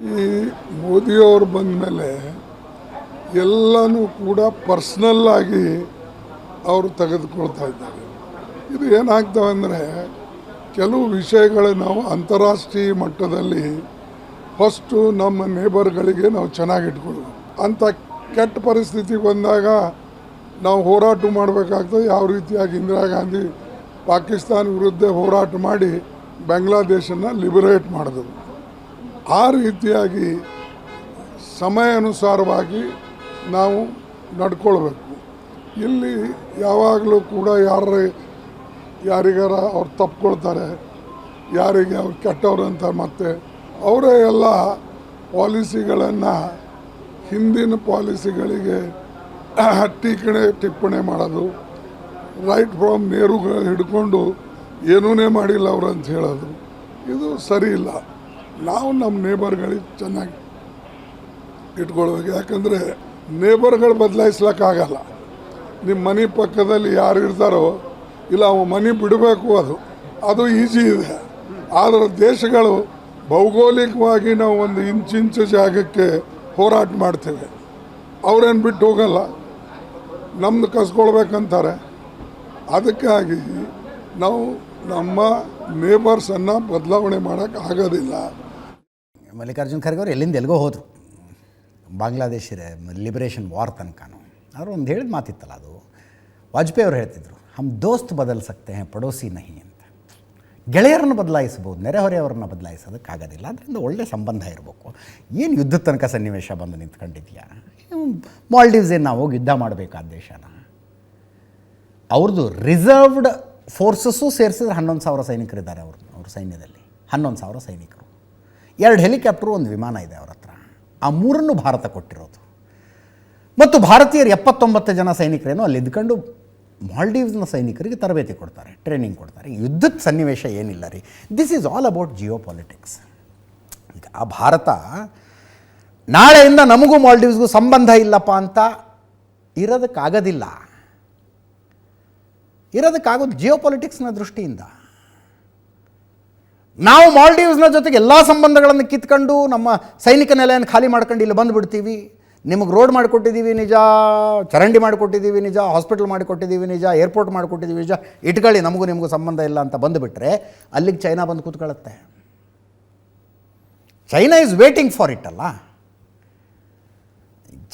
ಈ ಮೋದಿಯವರು ಬಂದ ಮೇಲೆ ಎಲ್ಲನೂ ಕೂಡ ಪರ್ಸ್ನಲ್ ಆಗಿ ಅವರು ತೆಗೆದುಕೊಳ್ತಾ ಇದ್ದಾರೆ. ಇದು ಏನಾಗ್ತವೆ ಅಂದರೆ ಕೆಲವು ವಿಷಯಗಳು ನಾವು ಅಂತಾರಾಷ್ಟ್ರೀಯ ಮಟ್ಟದಲ್ಲಿ ಫಸ್ಟು ನಮ್ಮ ನೇಬರ್ಗಳಿಗೆ ನಾವು ಚೆನ್ನಾಗಿ ಇಟ್ಕೊಳ್ಬೇಕು. ಅಂಥ ಕೆಟ್ಟ ಪರಿಸ್ಥಿತಿ ಬಂದಾಗ ನಾವು ಹೋರಾಟ ಮಾಡಬೇಕಾಗ್ತದೆ. ಯಾವ ರೀತಿಯಾಗಿ ಇಂದಿರಾ ಗಾಂಧಿ ಪಾಕಿಸ್ತಾನ ವಿರುದ್ಧ ಹೋರಾಟ ಮಾಡಿ ಬಾಂಗ್ಲಾದೇಶನ ಲಿಬರೇಟ್ ಮಾಡಿದ್ರು. ಆ ರೀತಿಯಾಗಿ ಸಮಯ ಅನುಸಾರವಾಗಿ ನಾವು ನಡ್ಕೊಳ್ಬೇಕು. ಇಲ್ಲಿ ಯಾವಾಗಲೂ ಕೂಡ ಯಾರ ಯಾರಿಗಾರ ಅವ್ರು ತಪ್ಕೊಳ್ತಾರೆ, ಯಾರಿಗೆ ಅವ್ರು ಕೆಟ್ಟವ್ರು ಅಂತ ಮತ್ತೆ ಅವರೇ ಎಲ್ಲ ಪಾಲಿಸಿಗಳನ್ನು ಹಿಂದಿನ ಪಾಲಿಸಿಗಳಿಗೆ ಟೀಕಣೆ ಟಿಪ್ಪಣಿ ಮಾಡೋದು ರೈಟ್ ಫ್ರಮ್ ನೇರುಗಳು ಹಿಡ್ಕೊಂಡು ಏನೂನೇ ಮಾಡಿಲ್ಲ ಅವರು ಅಂತ ಹೇಳೋದು, ಇದು ಸರಿ ಇಲ್ಲ. ನಾವು ನಮ್ಮ ನೇಬರ್ಗಳಿಗೆ ಚೆನ್ನಾಗಿ ಇಟ್ಕೊಳ್ಬೇಕು. ಯಾಕಂದರೆ ನೇಬರ್ಗಳು ಬದಲಾಯಿಸ್ಲಿಕ್ಕಾಗಲ್ಲ. ನಿಮ್ಮ ಮನೆ ಪಕ್ಕದಲ್ಲಿ ಯಾರು ಇರ್ತಾರೋ, ಇಲ್ಲ ಅವ ಮನೆ ಬಿಡಬೇಕು ಅದು ಅದು ಈಸಿ ಇದೆ. ಆದರೆ ದೇಶಗಳು ಭೌಗೋಳಿಕವಾಗಿ ನಾವು ಒಂದು ಇಂಚಿಂಚು ಜಾಗಕ್ಕೆ ಹೋರಾಟ ಮಾಡ್ತೇವೆ. ಅವ್ರೇನು ಬಿಟ್ಟು ಹೋಗಲ್ಲ. ನಮ್ಮದು ಕಸ್ಕೊಳ್ಬೇಕಂತಾರೆ. ಅದಕ್ಕಾಗಿ ನಾವು ನಮ್ಮ ನೇಬರ್ಸನ್ನು ಬದಲಾವಣೆ ಮಾಡೋಕ್ಕೆ ಆಗೋದಿಲ್ಲ. ಮಲ್ಲಿಕಾರ್ಜುನ್ ಖರ್ಗೆ ಅವರು ಎಲ್ಲಿಂದ ಎಲ್ಲಿಗೋ ಹೋದರು. ಬಾಂಗ್ಲಾದೇಶ ಲಿಬರೇಷನ್ ವಾರ್ ತನಕನೂ ಅವರು ಒಂದು ಹೇಳಿದ ಮಾತಿತ್ತಲ್ಲ ಅದು. ವಾಜಪೇಯಿ ಅವರು ಹೇಳ್ತಿದ್ರು, ಹಮ್ ದೋಸ್ತ್ ಬದಲ್ ಸಕ್ತೆ ಹೇ, ಪಡೋಸಿ ನಹಿ ಅಂತ. ಗೆಳೆಯರನ್ನು ಬದಲಾಯಿಸ್ಬೋದು, ನೆರೆಹೊರೆಯವರನ್ನ ಬದಲಾಯಿಸೋದಕ್ಕಾಗೋದಿಲ್ಲ, ಅದರಿಂದ ಒಳ್ಳೆ ಸಂಬಂಧ ಇರಬೇಕು. ಏನು ಯುದ್ಧದ ತನಕ ಸನ್ನಿವೇಶ ಬಂದು ನಿಂತ್ಕೊಂಡಿದ್ಯಾ? ಮಾಲ್ಡೀವ್ಸ್ ಏನು ನಾವು ಹೋಗಿ ಯುದ್ಧ ಮಾಡಬೇಕಾದ ದೇಶನ? ಅವ್ರದ್ದು ರಿಸರ್ವ್ಡ್ ಫೋರ್ಸಸ್ಸು ಸೇರಿಸಿದ್ರೆ ಹನ್ನೊಂದು ಸಾವಿರ ಸೈನಿಕರಿದ್ದಾರೆ ಅವರು ಅವ್ರ ಸೈನ್ಯದಲ್ಲಿ. ಹನ್ನೊಂದು ಸಾವಿರ ಸೈನಿಕರು. ಎರಡು ಹೆಲಿಕಾಪ್ಟರ್, ಒಂದು ವಿಮಾನ ಇದೆ ಅವರ ಹತ್ರ. ಆ ಮೂರನ್ನು ಭಾರತ ಕೊಟ್ಟಿರೋದು. ಮತ್ತು ಭಾರತೀಯರು ಎಪ್ಪತ್ತೊಂಬತ್ತು ಜನ ಸೈನಿಕರೇನು ಅಲ್ಲಿ ಇದ್ಕೊಂಡು ಮಾಲ್ಡೀವ್ಸ್ನ ಸೈನಿಕರಿಗೆ ತರಬೇತಿ ಕೊಡ್ತಾರೆ ಟ್ರೈನಿಂಗ್ ಕೊಡ್ತಾರೆ. ಯುದ್ಧದ ಸನ್ನಿವೇಶ ಏನಿಲ್ಲ ರೀ. This is all about geopolitics ಈಗ ಆ ಭಾರತ ನಾಳೆಯಿಂದ ನಮಗೂ ಮಾಲ್ಡೀವ್ಸ್ಗೂ ಸಂಬಂಧ ಇಲ್ಲಪ್ಪ ಅಂತ ಇರೋದಕ್ಕಾಗೋದಿಲ್ಲ. ಇರೋದಕ್ಕಾಗೋದು ಜಿಯೋ ಪಾಲಿಟಿಕ್ಸ್ನ ದೃಷ್ಟಿಯಿಂದ. ನಾವು ಮಾಲ್ಡೀವ್ಸ್ನ ಜೊತೆಗೆ ಎಲ್ಲ ಸಂಬಂಧಗಳನ್ನು ಕಿತ್ಕೊಂಡು ನಮ್ಮ ಸೈನಿಕ ನೆಲೆಯನ್ನು ಖಾಲಿ ಮಾಡ್ಕೊಂಡು ಇಲ್ಲಿ ಬಂದುಬಿಡ್ತೀವಿ. ನಿಮಗೆ ರೋಡ್ ಮಾಡಿಕೊಟ್ಟಿದ್ದೀವಿ ನಿಜ, ಚರಂಡಿ ಮಾಡಿಕೊಟ್ಟಿದ್ದೀವಿ ನಿಜ, ಹಾಸ್ಪಿಟಲ್ ಮಾಡಿಕೊಟ್ಟಿದ್ದೀವಿ ನಿಜ, ಏರ್ಪೋರ್ಟ್ ಮಾಡಿಕೊಟ್ಟಿದ್ದೀವಿ ನಿಜ. ಇಟ್ಕೊಳ್ಳಿ, ನಮಗೂ ನಿಮಗೂ ಸಂಬಂಧ ಇಲ್ಲ ಅಂತ ಬಂದುಬಿಟ್ರೆ ಅಲ್ಲಿಗೆ ಚೈನಾ ಬಂದು ಕೂತ್ಕೊಳ್ಳುತ್ತೆ. China is waiting for it ಅಲ್ಲ.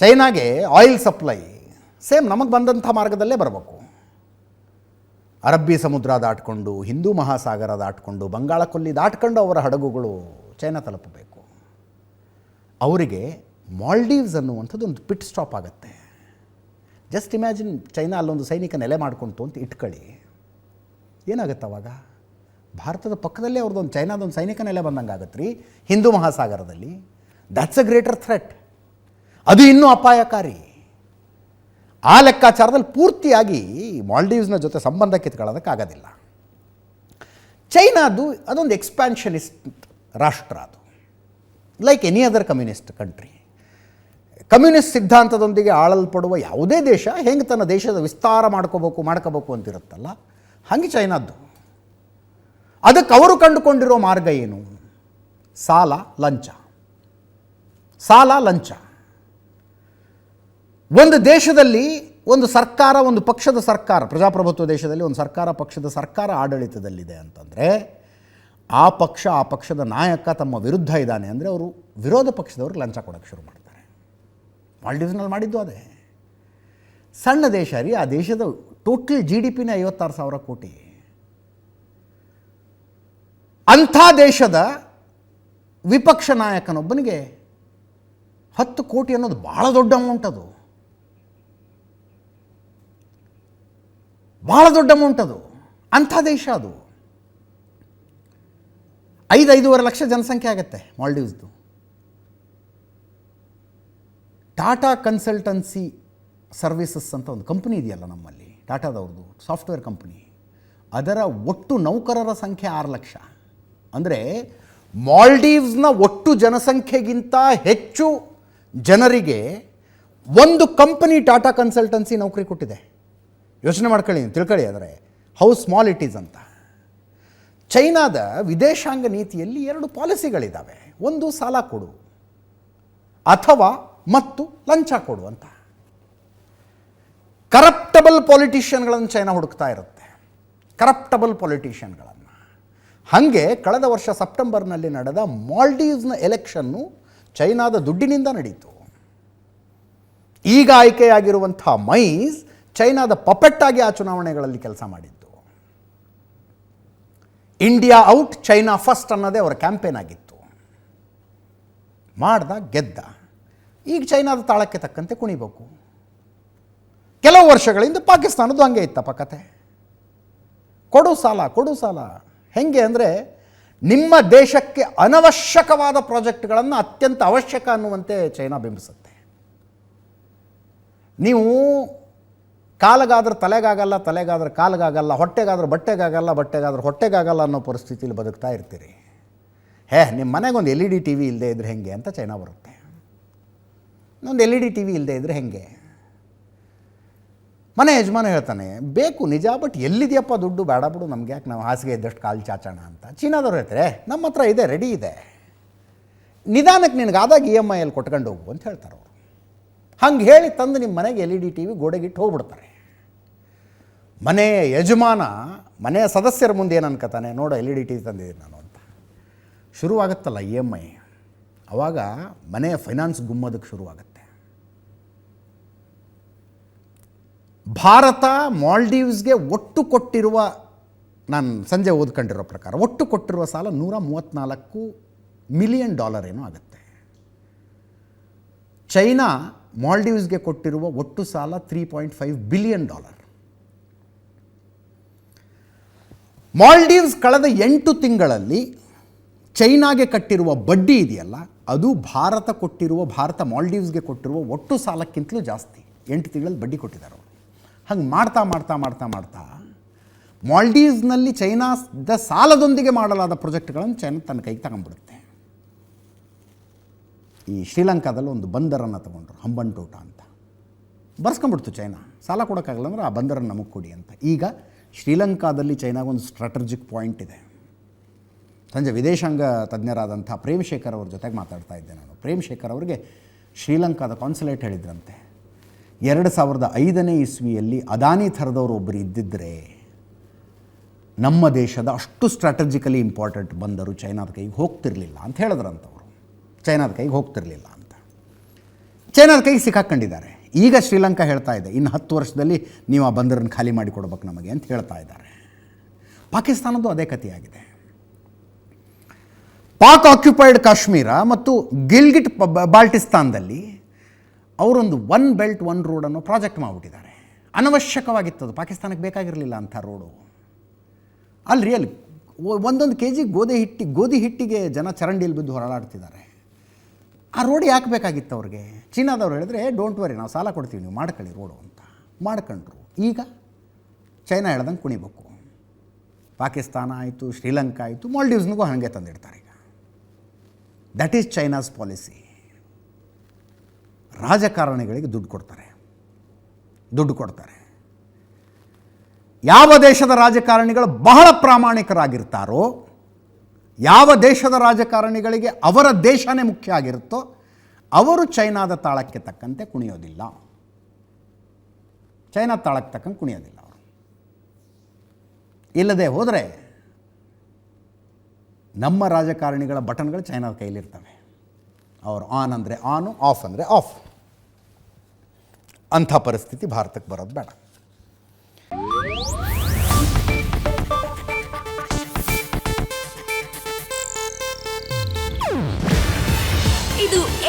ಚೈನಾಗೆ ಆಯಿಲ್ ಸಪ್ಲೈ ಸೇಮ್ ನಮಗೆ ಬಂದಂಥ ಮಾರ್ಗದಲ್ಲೇ ಬರಬೇಕು. ಅರಬ್ಬಿ ಸಮುದ್ರ ದಾಟ್ಕೊಂಡು, ಹಿಂದೂ ಮಹಾಸಾಗರ ದಾಟ್ಕೊಂಡು ಬಂಗಾಳ ಕೊಲ್ಲಿ ದಾಟ್ಕೊಂಡು ಅವರ ಹಡಗುಗಳು ಚೈನಾ ತಲುಪಬೇಕು. ಅವರಿಗೆ ಮಾಲ್ಡೀವ್ಸ್ ಅನ್ನುವಂಥದ್ದು ಒಂದು ಪಿಟ್ ಸ್ಟಾಪ್ ಆಗುತ್ತೆ. ಜಸ್ಟ್ ಇಮ್ಯಾಜಿನ್ ಚೈನಾ ಅಲ್ಲೊಂದು ಸೈನಿಕ ನೆಲೆ ಮಾಡ್ಕೊಂತು ಅಂತ ಇಟ್ಕೊಳ್ಳಿ. ಏನಾಗುತ್ತೆ ಅವಾಗ? ಭಾರತದ ಪಕ್ಕದಲ್ಲೇ ಅವ್ರದ್ದೊಂದು ಚೈನಾದೊಂದು ಸೈನಿಕ ನೆಲೆ ಬಂದಂಗೆ ಆಗತ್ತೆ ರೀ ಹಿಂದೂ ಮಹಾಸಾಗರದಲ್ಲಿ. ದ್ಯಾಟ್ಸ್ ಅ ಗ್ರೇಟರ್ ಥ್ರೆಟ್ ಅದು ಇನ್ನೂ ಅಪಾಯಕಾರಿ. ಆ ಲೆಕ್ಕಾಚಾರದಲ್ಲಿ ಪೂರ್ತಿಯಾಗಿ ಮಾಲ್ಡೀವ್ಸ್ನ ಜೊತೆ ಸಂಬಂಧ ಕಿತ್ಕೊಳ್ಳೋದಕ್ಕಾಗೋದಿಲ್ಲ. ಚೈನಾದು ಅದೊಂದು ಎಕ್ಸ್ಪ್ಯಾನ್ಷನಿಸ್ಟ್ ರಾಷ್ಟ್ರ ಅದು. Like any other communist country communist ಸಿದ್ಧಾಂತದೊಂದಿಗೆ ಆಳಲ್ಪಡುವ ಯಾವುದೇ ದೇಶ ಹೆಂಗೆ ತನ್ನ ದೇಶದ ವಿಸ್ತಾರ ಮಾಡ್ಕೋಬೇಕು ಮಾಡ್ಕೋಬೇಕು ಅಂತಿರುತ್ತಲ್ಲ, ಹಾಗೆ ಚೈನಾದ್ದು. ಅದಕ್ಕೆ ಅವರು ಕಂಡುಕೊಂಡಿರೋ ಮಾರ್ಗ ಏನು? ಸಾಲ, ಲಂಚ. ಸಾಲ, ಲಂಚ. ಒಂದು ದೇಶದಲ್ಲಿ ಒಂದು ಸರ್ಕಾರ, ಒಂದು ಪಕ್ಷದ ಸರ್ಕಾರ, ಪ್ರಜಾಪ್ರಭುತ್ವ ದೇಶದಲ್ಲಿ ಒಂದು ಸರ್ಕಾರ, ಪಕ್ಷದ ಸರ್ಕಾರ ಆಡಳಿತದಲ್ಲಿದೆ ಅಂತಂದರೆ ಆ ಪಕ್ಷ, ಆ ಪಕ್ಷದ ನಾಯಕ ತಮ್ಮ ವಿರುದ್ಧ ಇದ್ದಾನೆ ಅಂದರೆ ಅವರು ವಿರೋಧ ಪಕ್ಷದವ್ರಿಗೆ ಲಂಚ ಕೊಡೋಕ್ಕೆ ಶುರು ಮಾಡ್ತಾರೆ. ಮಾಲ್ಡೀವ್ಸ್ನಲ್ಲಿ ಮಾಡಿದ್ದು ಅದೇ. ಸಣ್ಣ ದೇಶ ರೀ, ಆ ದೇಶದ ಟೋಟಲ್ ಜಿ ಡಿ ಪಿನೇ ಐವತ್ತಾರು ಸಾವಿರ ಕೋಟಿ. ಅಂಥ ದೇಶದ ವಿಪಕ್ಷ ನಾಯಕನೊಬ್ಬನಿಗೆ ಹತ್ತು ಕೋಟಿ ಅನ್ನೋದು ಭಾಳ ದೊಡ್ಡ ಅಮೌಂಟ್ ಅದು. ಭಾಳ ದೊಡ್ಡ ಅಮೌಂಟ್ ಅದು. ಅಂಥ ದೇಶ ಅದು. ಐದು ಐದೂವರೆ ಲಕ್ಷ ಜನಸಂಖ್ಯೆ ಆಗುತ್ತೆ ಮಾಲ್ಡೀವ್ಸ್ದು. ಟಾಟಾ ಕನ್ಸಲ್ಟನ್ಸಿ ಸರ್ವಿಸಸ್ ಅಂತ ಒಂದು ಕಂಪ್ನಿ ಇದೆಯಲ್ಲ ನಮ್ಮಲ್ಲಿ ಟಾಟಾದವ್ರದ್ದು ಸಾಫ್ಟ್ವೇರ್ ಕಂಪ್ನಿ. ಅದರ ಒಟ್ಟು ನೌಕರರ ಸಂಖ್ಯೆ ಆರು ಲಕ್ಷ. ಅಂದರೆ ಮಾಲ್ಡೀವ್ಸ್ನ ಒಟ್ಟು ಜನಸಂಖ್ಯೆಗಿಂತ ಹೆಚ್ಚು ಜನರಿಗೆ ಒಂದು ಕಂಪನಿ ಟಾಟಾ ಕನ್ಸಲ್ಟನ್ಸಿ ನೌಕರಿ ಕೊಟ್ಟಿದೆ. ಯೋಚನೆ ಮಾಡ್ಕೊಳ್ಳಿ, ತಿಳ್ಕೊಳ್ಳಿ ಆದರೆ. ಹೌ ಸ್ಮಾಲ್ ಇಟ್ ಈಸ್ ಅಂತ. ಚೈನಾದ ವಿದೇಶಾಂಗ ನೀತಿಯಲ್ಲಿ ಎರಡು ಪಾಲಿಸಿಗಳಿದ್ದಾವೆ ಒಂದು ಸಾಲ ಕೊಡು, ಅಥವಾ ಮತ್ತು ಲಂಚ ಕೊಡುವಂತ ಕರಪ್ಟಬಲ್ ಪಾಲಿಟಿಷಿಯನ್ಗಳನ್ನು ಚೈನಾ ಹುಡುಕ್ತಾ ಇರುತ್ತೆ. ಕರಪ್ಟಬಲ್ ಪಾಲಿಟಿಷಿಯನ್ಗಳನ್ನು ಹಾಗೆ ಕಳೆದ ವರ್ಷ ಸೆಪ್ಟೆಂಬರ್ನಲ್ಲಿ ನಡೆದ ಮಾಲ್ಡೀವ್ಸ್ನ ಎಲೆಕ್ಷನ್ನು ಚೈನಾದ ದುಡ್ಡಿನಿಂದ ನಡೀತು. ಈಗ ಆಯ್ಕೆಯಾಗಿರುವಂಥ ಮೈಸ್ ಚೈನಾದ ಪಪೆಟ್ಟಾಗಿ ಆ ಚುನಾವಣೆಗಳಲ್ಲಿ ಕೆಲಸ ಮಾಡಿದ್ದು. ಇಂಡಿಯಾ ಔಟ್, ಚೈನಾ ಫಸ್ಟ್ ಅನ್ನೋದೇ ಅವರ ಕ್ಯಾಂಪೇನ್ ಆಗಿತ್ತು. ಮಾಡ್ದ, ಗೆದ್ದ. ಈಗ ಚೈನಾದ ತಾಳಕ್ಕೆ ತಕ್ಕಂತೆ ಕುಣಿಬೇಕು. ಕೆಲವು ವರ್ಷಗಳಿಂದ ಪಾಕಿಸ್ತಾನದ್ದು ಹಂಗೆ ಇತ್ತಪ್ಪ ಕತೆ. ಕೊಡು ಸಾಲ ಕೊಡು ಸಾಲ. ಹೆಂಗೆ ಅಂದರೆ ನಿಮ್ಮ ದೇಶಕ್ಕೆ ಅನವಶ್ಯಕವಾದ ಪ್ರಾಜೆಕ್ಟ್ಗಳನ್ನು ಅತ್ಯಂತ ಅವಶ್ಯಕ ಅನ್ನುವಂತೆ ಚೈನಾ ಬಿಂಬಿಸುತ್ತೆ. ನೀವು ಕಾಲಿಗಾದ್ರೆ ತಲೆಗಾಗಲ್ಲ, ತಲೆಗಾದ್ರೆ ಕಾಲಿಗಾಗಲ್ಲ, ಹೊಟ್ಟೆಗಾದ್ರೆ ಬಟ್ಟೆಗಾಗಲ್ಲ, ಬಟ್ಟೆಗಾದ್ರೆ ಹೊಟ್ಟೆಗಾಗಲ್ಲ ಅನ್ನೋ ಪರಿಸ್ಥಿತಿಯಲ್ಲಿ ಬದುಕ್ತಾ ಇರ್ತೀರಿ. ಹೇ ನಿಮ್ಮ ಮನೆಗೊಂದು L E D T V ಇಲ್ಲದೆ ಇದ್ರೆ ಹೆಂಗೆ ಅಂತ ಚೈನಾ ಬರುತ್ತೆ. ಒಂದು L E D T V ಇಲ್ಲದೆ ಇದ್ರೆ ಹೆಂಗೆ? ಮನೆ ಯಜಮಾನ ಹೇಳ್ತಾನೆ, ಬೇಕು ನಿಜ, ಬಟ್ ಎಲ್ಲಿದೆಯಪ್ಪ ದುಡ್ಡು? ಬೇಡ ಬಿಡು, ನಮ್ಗೆ ಯಾಕೆ ನಾವು ಹಾಸಿಗೆ ಇದ್ದಷ್ಟು ಕಾಲು ಚಾಚೋಣ ಅಂತ? ಚೀನಾದವ್ರು ಹೇಳ್ತಾರೆ ನಮ್ಮ ಹತ್ರ ಇದೆ, ರೆಡಿ ಇದೆ. ನಿಧಾನಕ್ಕೆ ನಿನಗೆ ಆದಾಗ ಇ ಎಂ ಐಯಲ್ಲಿ ಕೊಟ್ಕೊಂಡು ಹೋಗು, ಅಂತ ಹೇಳ್ತಾರೆ ಅವರು. ಹಂಗೆ ಹೇಳಿ ತಂದು ನಿಮ್ಮ ಮನೆಗೆ L E D T V ಗೋಡೆಗಿಟ್ಟು ಹೋಗ್ಬಿಡ್ತಾರೆ. ಮನೆಯ ಯಜಮಾನ ಮನೆಯ ಸದಸ್ಯರ ಮುಂದೆ ಏನು ಅನ್ಕೋತಾನೆ? ನೋಡು ಎಲ್ ಇ ಡಿ ಟಿ ತಂದಿದ್ದೀನಿ ನಾನು ಅಂತ. ಶುರುವಾಗುತ್ತಲ್ಲ ಇ ಎಂ ಐ ಆವಾಗ ಮನೆಯ ಫೈನಾನ್ಸ್ ಗುಮ್ಮೋದಕ್ಕೆ ಶುರುವಾಗುತ್ತೆ. ಭಾರತ ಮಾಲ್ಡೀವ್ಸ್ಗೆ ಒಟ್ಟು ಕೊಟ್ಟಿರುವ, ನಾನು ಸಂಜೆ ಓದ್ಕೊಂಡಿರೋ ಪ್ರಕಾರ, ಒಟ್ಟು ಕೊಟ್ಟಿರುವ ಸಾಲ ನೂರ ಮೂವತ್ತ್ನಾಲ್ಕು ಮಿಲಿಯನ್ ಡಾಲರ್ ಏನೋ ಆಗುತ್ತೆ. ಚೈನಾ ಮಾಲ್ಡೀವ್ಸ್ಗೆ ಕೊಟ್ಟಿರುವ ಒಟ್ಟು ಸಾಲ three point five billion dollar Maldives ಕಳೆದ ಎಂಟು ತಿಂಗಳಲ್ಲಿ ಚೈನಾಗೆ ಕಟ್ಟಿರುವ ಬಡ್ಡಿ ಇದೆಯಲ್ಲ, ಅದು ಭಾರತ ಕೊಟ್ಟಿರುವ, ಭಾರತ ಮಾಲ್ಡೀವ್ಸ್ಗೆ ಕೊಟ್ಟಿರುವ ಒಟ್ಟು ಸಾಲಕ್ಕಿಂತಲೂ ಜಾಸ್ತಿ. ಎಂಟು ತಿಂಗಳಲ್ಲಿ ಬಡ್ಡಿ ಕೊಟ್ಟಿದ್ದಾರೆ ಅವರು. ಹಂಗೆ ಮಾಡ್ತಾ ಮಾಡ್ತಾ ಮಾಡ್ತಾ ಮಾಡ್ತಾ ಮಾಲ್ಡೀವ್ಸ್ನಲ್ಲಿ ಚೈನಾದ ಸಾಲದೊಂದಿಗೆ ಮಾಡಲಾದ ಪ್ರಾಜೆಕ್ಟ್ಗಳನ್ನು ಚೈನಾ ತನ್ನ ಕೈಗೆ ತಗೊಂಡ್ಬಿಡುತ್ತೆ. ಈ ಶ್ರೀಲಂಕಾದಲ್ಲಿ ಒಂದು ಬಂದರನ್ನು ತಗೊಂಡ್ರು ಹಂಬಂಟೋಟ ಅಂತ. ಬರ್ಸ್ಕೊಂಡ್ಬಿಡ್ತು ಚೈನಾ. ಸಾಲ ಕೊಡೋಕ್ಕಾಗಲ್ಲ ಅಂದ್ರೆ ಆ ಬಂದರನ್ನು ನಮಗೆ ಕೊಡಿ ಅಂತ. ಈಗ ಶ್ರೀಲಂಕಾದಲ್ಲಿ ಚೈನಾಗೊಂದು ಸ್ಟ್ರಾಟಜಿಕ್ ಪಾಯಿಂಟ್ ಇದೆ. ಸಂಜೆ ವಿದೇಶಾಂಗ ತಜ್ಞರಾದಂಥ ಪ್ರೇಮ್ ಶೇಖರ್ ಅವ್ರ ಜೊತೆಗೆ ಮಾತಾಡ್ತಾ ಇದ್ದೆ ನಾನು. ಪ್ರೇಮ್ ಶೇಖರ್ ಅವರಿಗೆ ಶ್ರೀಲಂಕಾದ ಕಾನ್ಸುಲೇಟ್ ಹೇಳಿದ್ರಂತೆ, ಎರಡು ಸಾವಿರದ ಐದನೇ ಇಸ್ವಿಯಲ್ಲಿ ಅದಾನಿ ಥರದವರು ಒಬ್ಬರು ಇದ್ದಿದ್ದರೆ ನಮ್ಮ ದೇಶದ ಅಷ್ಟು ಸ್ಟ್ರಾಟಜಿಕಲಿ ಇಂಪಾರ್ಟೆಂಟ್ ಬಂದರು ಚೈನಾದ ಕೈಗೆ ಹೋಗ್ತಿರಲಿಲ್ಲ ಅಂತ ಹೇಳಿದ್ರಂಥವ್ರು ಚೈನಾದ ಕೈಗೆ ಹೋಗ್ತಿರಲಿಲ್ಲ ಅಂತ. ಚೈನಾದ ಕೈಗೆ ಸಿಕ್ಕಾಕೊಂಡಿದ್ದಾರೆ. ಈಗ ಶ್ರೀಲಂಕಾ ಹೇಳ್ತಾ ಇದೆ, ಇನ್ನು ಹತ್ತು ವರ್ಷದಲ್ಲಿ ನೀವು ಆ ಬಂದರನ್ನು ಖಾಲಿ ಮಾಡಿಕೊಡ್ಬೇಕು ನಮಗೆ ಅಂತ ಹೇಳ್ತಾ ಇದ್ದಾರೆ. ಪಾಕಿಸ್ತಾನದ್ದು ಅದೇ ಕಥೆಯಾಗಿದೆ. ಪಾಕ್ ಆಕ್ಯುಪೈಡ್ ಕಾಶ್ಮೀರ ಮತ್ತು ಗಿಲ್ಗಿಟ್ ಬಾಲ್ಟಿಸ್ತಾನದಲ್ಲಿ ಅವರೊಂದು ಒನ್ ಬೆಲ್ಟ್, ಒನ್ ರೋಡ್ ಅನ್ನೋ ಪ್ರಾಜೆಕ್ಟ್ ಮಾಡಿಬಿಟ್ಟಿದ್ದಾರೆ. ಅದು, ಪಾಕಿಸ್ತಾನಕ್ಕೆ ಬೇಕಾಗಿರಲಿಲ್ಲ ಅಂಥ ರೋಡು. ಅಲ್ಲಿ ರಿಯಲ್ ಒಂದೊಂದು ಕೆ ಜಿ ಗೋಧಿ ಹಿಟ್ಟಿ, ಗೋಧಿ ಹಿಟ್ಟಿಗೆ ಜನ ಚರಂಡಿಯಲ್ಲಿ ಬಿದ್ದು ಹೊರಳಾಡ್ತಿದ್ದಾರೆ ಆ ರೋಡ್ ಯಾಕೆ ಬೇಕಾಗಿತ್ತು ಅವ್ರಿಗೆ? ಚೀನಾದವ್ರು ಹೇಳಿದ್ರೆ ಡೋಂಟ್ ವರಿ ನಾವು ಸಾಲ ಕೊಡ್ತೀವಿ, ನೀವು ಮಾಡ್ಕೊಳ್ಳಿ ರೋಡು ಅಂತ. ಮಾಡ್ಕೊಂಡ್ರು. ಈಗ ಚೈನಾ ಹೇಳ್ದಂಗೆ ಕುಣಿಬೇಕು. ಪಾಕಿಸ್ತಾನ ಆಯಿತು, ಶ್ರೀಲಂಕಾ ಆಯಿತು, ಮಾಲ್ಡೀವ್ಸ್ನಿಗೂ ಹಾಗೆ ತಂದಿಡ್ತಾರೆ ಈಗ. ದಟ್ ಈಸ್ ಚೈನಾಸ್ ಪಾಲಿಸಿ ರಾಜಕಾರಣಿಗಳಿಗೆ ದುಡ್ಡು ಕೊಡ್ತಾರೆ. ದುಡ್ಡು ಕೊಡ್ತಾರೆ. ಯಾವ ದೇಶದ ರಾಜಕಾರಣಿಗಳು ಬಹಳ ಪ್ರಾಮಾಣಿಕರಾಗಿರ್ತಾರೋ ಯಾವ ದೇಶದ ರಾಜಕಾರಣಿಗಳಿಗೆ ಅವರ ದೇಶನೇ ಮುಖ್ಯ ಆಗಿರುತ್ತೋ ಅವರು ಚೈನಾದ ತಾಳಕ್ಕೆ ತಕ್ಕಂತೆ ಕುಣಿಯೋದಿಲ್ಲ. ಚೈನಾ ತಾಳಕ್ಕೆ ತಕ್ಕಂಗೆ ಕುಣಿಯೋದಿಲ್ಲ ಅವರು. ಇಲ್ಲದೆ ಹೋದರೆ ನಮ್ಮ ರಾಜಕಾರಣಿಗಳ ಬಟನ್ಗಳು ಚೈನಾದ ಕೈಲಿರ್ತವೆ. ಅವರು ಆನ್ ಅಂದರೆ ಆನು, ಆಫ್ ಅಂದರೆ ಆಫ್. ಅಂಥ ಪರಿಸ್ಥಿತಿ ಭಾರತಕ್ಕೆ ಬರೋದು ಬೇಡ.